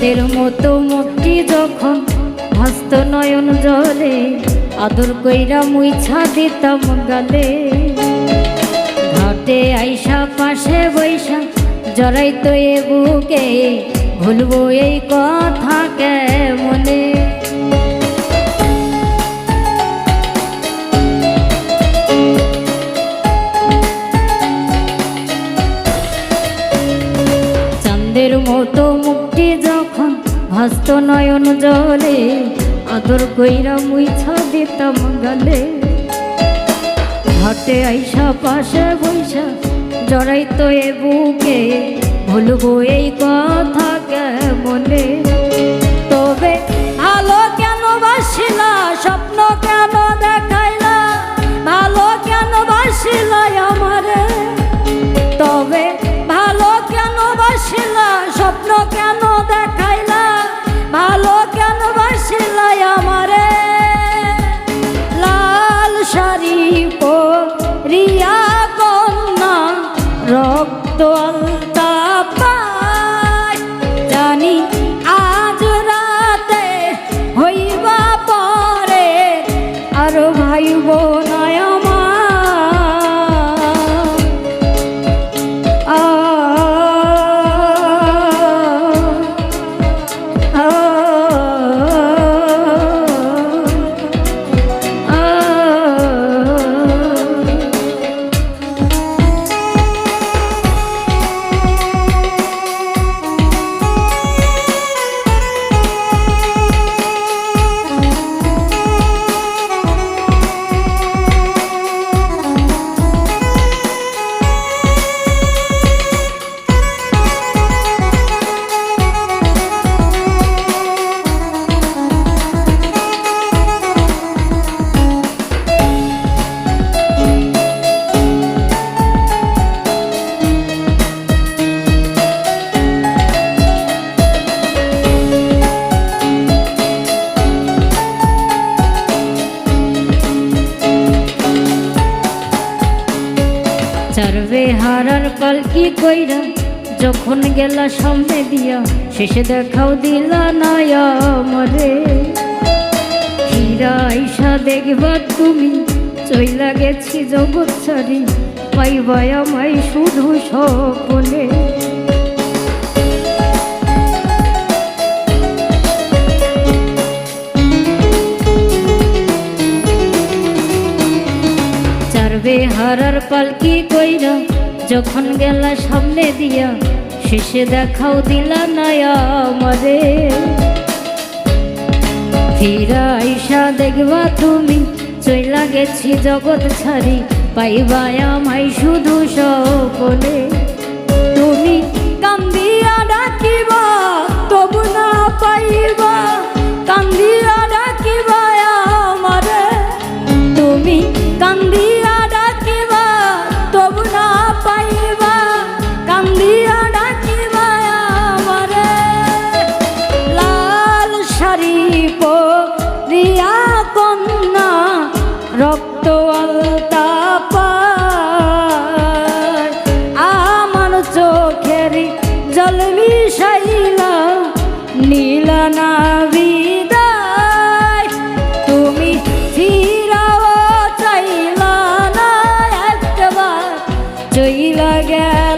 চাঁদের মতো মুক্তি যখন হস্ত নয়ন জলে, আদর কইরা মুইছা দিতাম গালে। ঘাটে আইসা, পাশে বৈশা জড়াই তো এ বুকে, ভুলবো এই কথা কে মনে হস্ত নয়ন জলে, আদর কইরা মুইছা দিতাম গালে। হাটে আইসা, পাশে বৈশা জড়াই তো এ বুকে, ভুলবো এই কথা মনে রক্ত চারবে হারার পালকি কইরা? যখন গেলা সামনে দিয়া, শেষে দেখাও দিলা নায়ামরে মরে হীরা আইসা দেখবা তুমি, চইলা গেছি জগৎ ছাড়ি, পাইবা আমায় শুধু সকলে চারবে হারার পালকি কইরা? যখন গেলা সামনে দিয়া, শেষে দেখাও দিলা নায়া আমারে। ফিরা আইসা দেখবা তুমি, চইলা গেছি জগৎ ছাড়ি, পাইবা আমায় শুধু সকলে জল মিশাইলা নীলা না বিদায়। তুমি ফিরাও চাইলা না একবার চইলা গেল